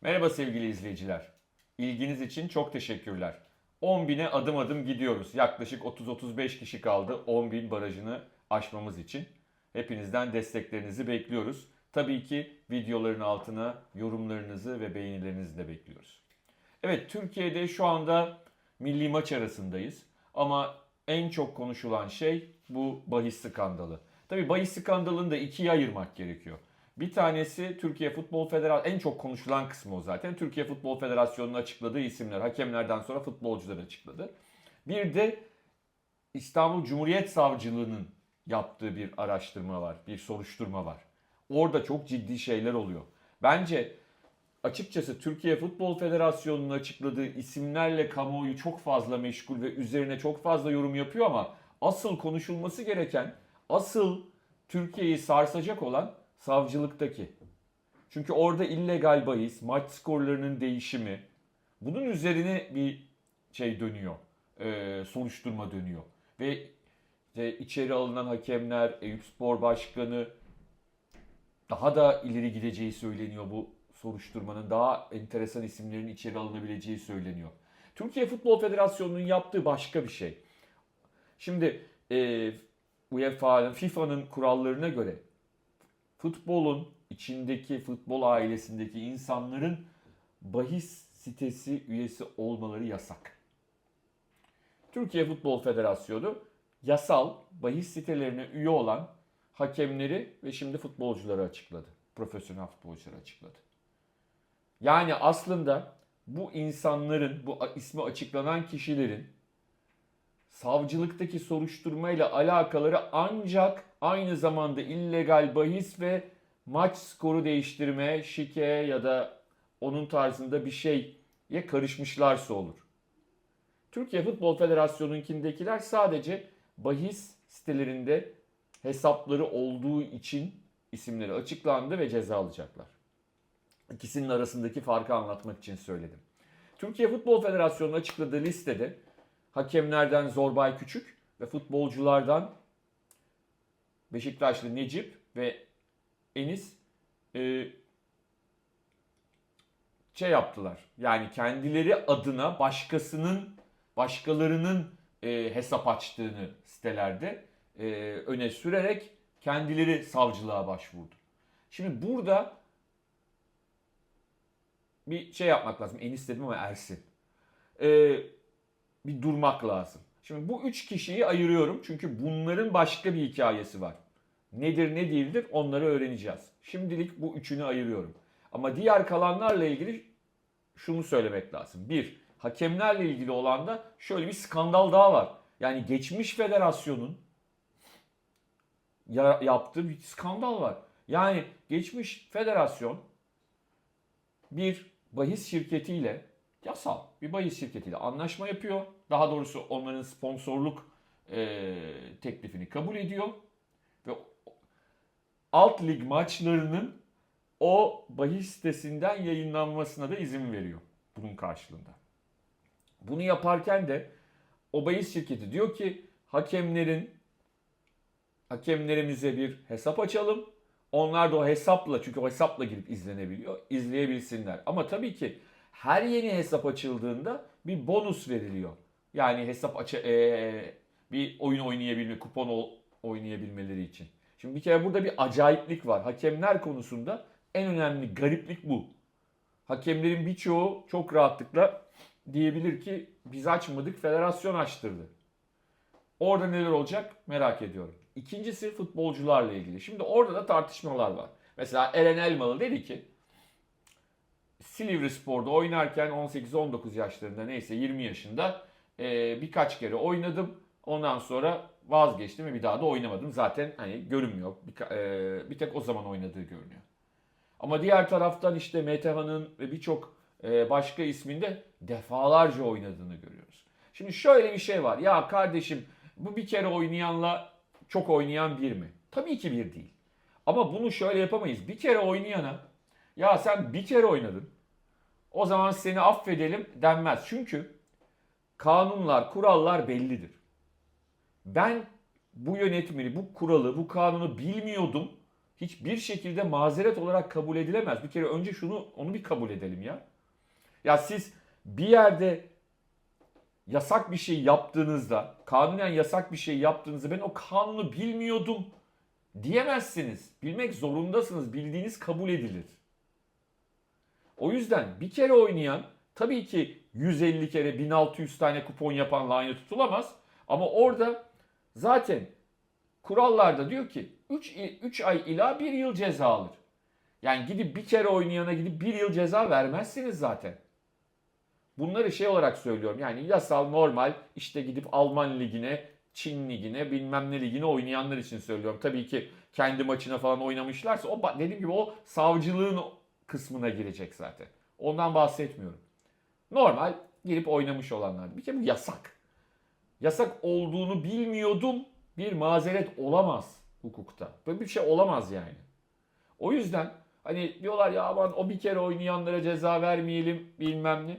Merhaba sevgili izleyiciler. İlginiz için çok teşekkürler. 10.000'e adım adım gidiyoruz. Yaklaşık 30-35 kişi kaldı 10.000 barajını aşmamız için. Hepinizden desteklerinizi bekliyoruz. Tabii ki videoların altına yorumlarınızı ve beğenilerinizi de bekliyoruz. Evet Türkiye'de şu anda milli maç arasındayız. Ama en çok konuşulan şey bu bahis skandalı. Tabii bahis skandalını da ikiye ayırmak gerekiyor. Bir tanesi Türkiye Futbol Federasyonu en çok konuşulan kısmı o zaten. Türkiye Futbol Federasyonu'nun açıkladığı isimler, hakemlerden sonra futbolcular açıkladı. Bir de İstanbul Cumhuriyet Savcılığı'nın yaptığı bir araştırma var, bir soruşturma var. Orada çok ciddi şeyler oluyor. Bence açıkçası Türkiye Futbol Federasyonu'nun açıkladığı isimlerle kamuoyu çok fazla meşgul ve üzerine çok fazla yorum yapıyor ama asıl konuşulması gereken, asıl Türkiye'yi sarsacak olan savcılıktaki. Çünkü orada illegal bahis, maç skorlarının değişimi, bunun üzerine bir şey dönüyor, e, soruşturma dönüyor. Ve işte içeri alınan hakemler, Eyüp Spor Başkanı daha da ileri gideceği söyleniyor bu soruşturmanın. Daha enteresan isimlerin içeri alınabileceği söyleniyor. Türkiye Futbol Federasyonu'nun yaptığı başka bir şey. Şimdi e, UEFA'nın, FIFA'nın kurallarına göre futbolun içindeki futbol ailesindeki insanların bahis sitesi üyesi olmaları yasak. Türkiye Futbol Federasyonu yasal bahis sitelerine üye olan hakemleri ve şimdi futbolcuları açıkladı. Profesyonel futbolcuları açıkladı. Yani aslında bu insanların, bu ismi açıklanan kişilerin savcılıktaki soruşturmayla alakaları ancak aynı zamanda illegal bahis ve maç skoru değiştirme, şike ya da onun tarzında bir şeye karışmışlarsa olur. Türkiye Futbol Federasyonu'nunkindekiler sadece bahis sitelerinde hesapları olduğu için isimleri açıklandı ve ceza alacaklar. İkisinin arasındaki farkı anlatmak için söyledim. Türkiye Futbol Federasyonu'nun açıkladığı listede hakemlerden Zorbay Küçük ve futbolculardan Beşiktaşlı Necip ve Enis e, şey yaptılar. Yani kendileri adına başkasının, başkalarının e, hesap açtığını sitelerde e, öne sürerek kendileri savcılığa başvurdu. Şimdi burada bir şey yapmak lazım. Enis dedim ama Ersin. E, bir durmak lazım. Şimdi bu üç kişiyi ayırıyorum çünkü bunların başka bir hikayesi var. Nedir ne değildir onları öğreneceğiz. Şimdilik bu üçünü ayırıyorum. Ama diğer kalanlarla ilgili şunu söylemek lazım. Bir, hakemlerle ilgili olan da şöyle bir skandal daha var. Yani geçmiş federasyonun ya- yaptığı bir skandal var. Yani geçmiş federasyon bir bahis şirketiyle yasal bir bahis şirketiyle anlaşma yapıyor. Daha doğrusu onların sponsorluk e, teklifini kabul ediyor ve alt lig maçlarının o bahis sitesinden yayınlanmasına da izin veriyor bunun karşılığında. Bunu yaparken de o bahis şirketi diyor ki hakemlerin hakemlerimize bir hesap açalım. Onlar da o hesapla çünkü o hesapla girip izlenebiliyor. izleyebilsinler. Ama tabii ki her yeni hesap açıldığında bir bonus veriliyor. Yani hesap aç eee, bir oyun oynayabilme, kupon oynayabilmeleri için. Şimdi bir kere burada bir acayiplik var. Hakemler konusunda en önemli gariplik bu. Hakemlerin birçoğu çok rahatlıkla diyebilir ki biz açmadık, federasyon açtırdı. Orada neler olacak merak ediyorum. İkincisi futbolcularla ilgili. Şimdi orada da tartışmalar var. Mesela Eren Elmalı dedi ki Silivri Spor'da oynarken 18-19 yaşlarında neyse 20 yaşında e, birkaç kere oynadım. Ondan sonra vazgeçtim ve bir daha da oynamadım. Zaten hani görünmüyor. Bir, e, bir tek o zaman oynadığı görünüyor. Ama diğer taraftan işte Metehan'ın ve birçok e, başka isminde defalarca oynadığını görüyoruz. Şimdi şöyle bir şey var. Ya kardeşim bu bir kere oynayanla çok oynayan bir mi? Tabii ki bir değil. Ama bunu şöyle yapamayız. Bir kere oynayana ya sen bir kere oynadın. O zaman seni affedelim denmez. Çünkü kanunlar, kurallar bellidir. Ben bu yönetmeni, bu kuralı, bu kanunu bilmiyordum. hiçbir şekilde mazeret olarak kabul edilemez. Bir kere önce şunu onu bir kabul edelim ya. Ya siz bir yerde yasak bir şey yaptığınızda, kanunen yasak bir şey yaptığınızda ben o kanunu bilmiyordum diyemezsiniz. Bilmek zorundasınız. Bildiğiniz kabul edilir. O yüzden bir kere oynayan tabii ki 150 kere 1600 tane kupon yapanla aynı tutulamaz. Ama orada zaten kurallarda diyor ki 3, 3 ay ila 1 yıl ceza alır. Yani gidip bir kere oynayana gidip 1 yıl ceza vermezsiniz zaten. Bunları şey olarak söylüyorum. Yani yasal normal işte gidip Alman ligine, Çin ligine, bilmem ne ligine oynayanlar için söylüyorum. Tabii ki kendi maçına falan oynamışlarsa o dediğim gibi o savcılığın kısmına girecek zaten. Ondan bahsetmiyorum. Normal girip oynamış olanlar. Bir kere yasak. Yasak olduğunu bilmiyordum. Bir mazeret olamaz hukukta. Böyle bir şey olamaz yani. O yüzden hani diyorlar ya aman o bir kere oynayanlara ceza vermeyelim bilmem ne.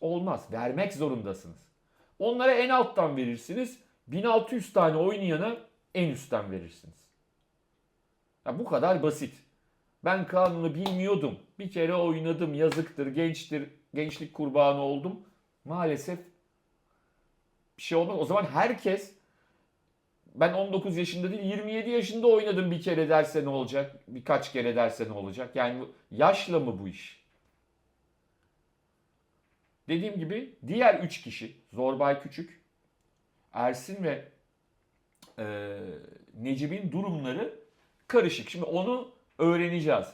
Olmaz. Vermek zorundasınız. Onlara en alttan verirsiniz. 1600 tane oynayana en üstten verirsiniz. Ya bu kadar basit. Ben kanunu bilmiyordum. Bir kere oynadım. Yazıktır, gençtir, gençlik kurbanı oldum. Maalesef bir şey olmaz. O zaman herkes ben 19 yaşında değil 27 yaşında oynadım bir kere derse ne olacak? Birkaç kere derse ne olacak? Yani yaşla mı bu iş? Dediğim gibi diğer 3 kişi Zorbay Küçük, Ersin ve e, Necip'in durumları karışık. Şimdi onu öğreneceğiz.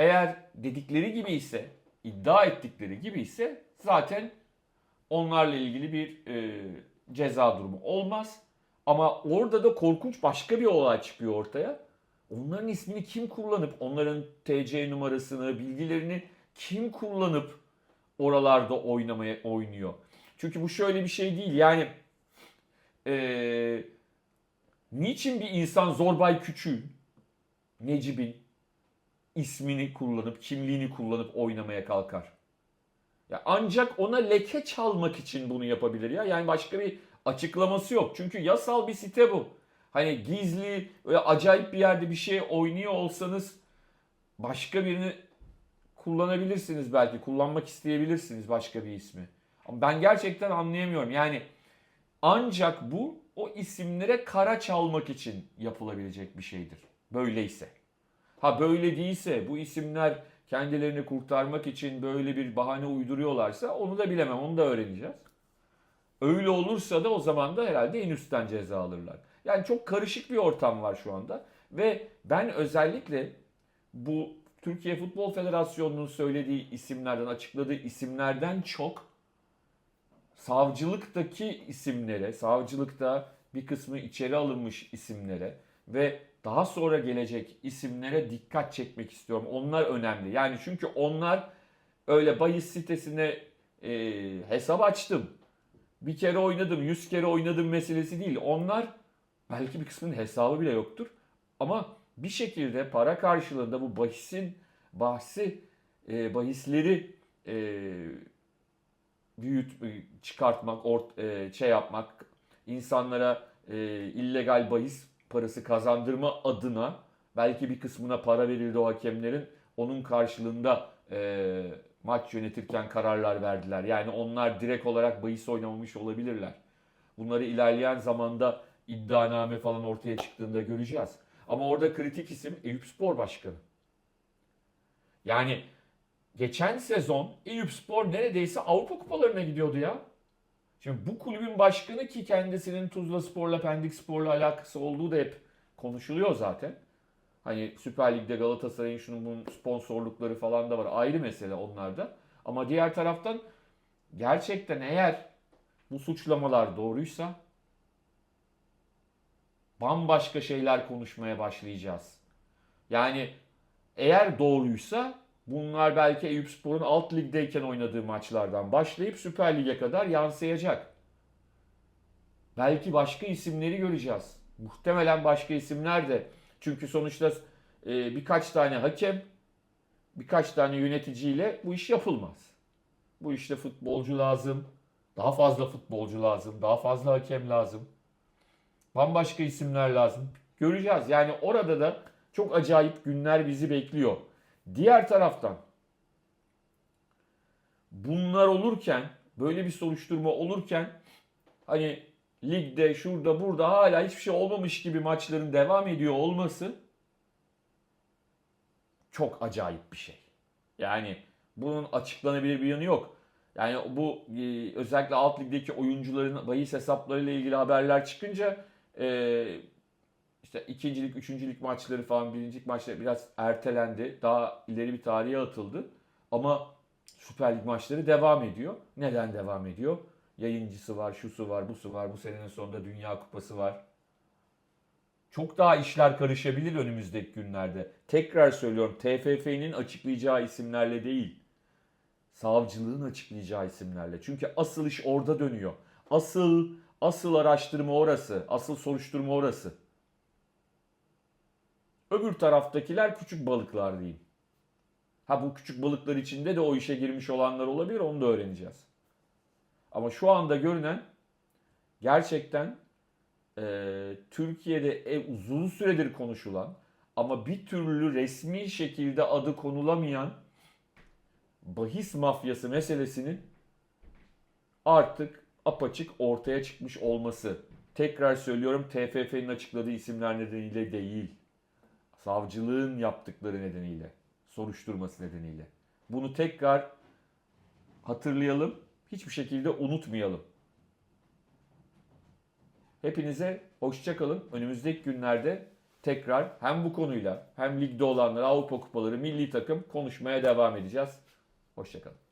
Eğer dedikleri gibi ise, iddia ettikleri gibi ise zaten onlarla ilgili bir e, ceza durumu olmaz. Ama orada da korkunç başka bir olay çıkıyor ortaya. Onların ismini kim kullanıp, onların TC numarasını, bilgilerini kim kullanıp oralarda oynamaya oynuyor. Çünkü bu şöyle bir şey değil. Yani ee, niçin bir insan Zorbay Küçük'ün, Necip'in ismini kullanıp, kimliğini kullanıp oynamaya kalkar? Ya ancak ona leke çalmak için bunu yapabilir ya. Yani başka bir açıklaması yok. Çünkü yasal bir site bu. Hani gizli ve acayip bir yerde bir şey oynuyor olsanız başka birini kullanabilirsiniz belki. Kullanmak isteyebilirsiniz başka bir ismi. Ama ben gerçekten anlayamıyorum. Yani ancak bu o isimlere kara çalmak için yapılabilecek bir şeydir. Böyleyse. Ha böyle değilse bu isimler kendilerini kurtarmak için böyle bir bahane uyduruyorlarsa onu da bilemem. Onu da öğreneceğiz. Öyle olursa da o zaman da herhalde en üstten ceza alırlar. Yani çok karışık bir ortam var şu anda. Ve ben özellikle bu Türkiye Futbol Federasyonu'nun söylediği isimlerden, açıkladığı isimlerden çok savcılıktaki isimlere, savcılıkta bir kısmı içeri alınmış isimlere ve daha sonra gelecek isimlere dikkat çekmek istiyorum. Onlar önemli. Yani çünkü onlar öyle bahis sitesine e, hesap açtım. Bir kere oynadım, yüz kere oynadım meselesi değil. Onlar belki bir kısmının hesabı bile yoktur. Ama bir şekilde para karşılığında bu bahisin bahsi e, bahisleri e, büyüt çıkartmak, ort, e, şey yapmak, insanlara e, illegal bahis parası kazandırma adına belki bir kısmına para verildi o hakemlerin. Onun karşılığında e, maç yönetirken kararlar verdiler. Yani onlar direkt olarak bahis oynamamış olabilirler. Bunları ilerleyen zamanda iddianame falan ortaya çıktığında göreceğiz. Ama orada kritik isim Eyüp Spor Başkanı. Yani geçen sezon Eyüp Spor neredeyse Avrupa kupalarına gidiyordu ya. Şimdi bu kulübün başkanı ki kendisinin Tuzla Spor'la Pendik Spor'la alakası olduğu da hep konuşuluyor zaten. Hani Süper Lig'de Galatasaray'ın şunun bunun sponsorlukları falan da var. Ayrı mesele onlarda. Ama diğer taraftan gerçekten eğer bu suçlamalar doğruysa bambaşka şeyler konuşmaya başlayacağız. Yani eğer doğruysa bunlar belki Eyüp Spor'un alt ligdeyken oynadığı maçlardan başlayıp Süper Lig'e kadar yansıyacak. Belki başka isimleri göreceğiz. Muhtemelen başka isimler de. Çünkü sonuçta e, birkaç tane hakem, birkaç tane yöneticiyle bu iş yapılmaz. Bu işte futbolcu lazım, daha fazla futbolcu lazım, daha fazla hakem lazım. Bambaşka isimler lazım. Göreceğiz. Yani orada da çok acayip günler bizi bekliyor. Diğer taraftan bunlar olurken böyle bir soruşturma olurken hani ligde şurada burada hala hiçbir şey olmamış gibi maçların devam ediyor olması çok acayip bir şey. Yani bunun açıklanabilir bir yanı yok. Yani bu e, özellikle alt ligdeki oyuncuların bahis hesaplarıyla ilgili haberler çıkınca e, işte ikincilik, üçüncülük maçları falan birincilik maçları biraz ertelendi. Daha ileri bir tarihe atıldı. Ama Süper Lig maçları devam ediyor. Neden devam ediyor? Yayıncısı var, şusu var, busu var. Bu senenin sonunda Dünya Kupası var. Çok daha işler karışabilir önümüzdeki günlerde. Tekrar söylüyorum TFF'nin açıklayacağı isimlerle değil. Savcılığın açıklayacağı isimlerle. Çünkü asıl iş orada dönüyor. Asıl asıl araştırma orası. Asıl soruşturma orası. Öbür taraftakiler küçük balıklar diyeyim. Ha bu küçük balıklar içinde de o işe girmiş olanlar olabilir onu da öğreneceğiz. Ama şu anda görünen gerçekten e, Türkiye'de e, uzun süredir konuşulan ama bir türlü resmi şekilde adı konulamayan bahis mafyası meselesinin artık apaçık ortaya çıkmış olması. Tekrar söylüyorum TFF'nin açıkladığı isimler nedeniyle değil. Savcılığın yaptıkları nedeniyle. Soruşturması nedeniyle. Bunu tekrar hatırlayalım. Hiçbir şekilde unutmayalım. Hepinize hoşça kalın. Önümüzdeki günlerde tekrar hem bu konuyla hem ligde olanlar, Avrupa kupaları, milli takım konuşmaya devam edeceğiz. Hoşçakalın.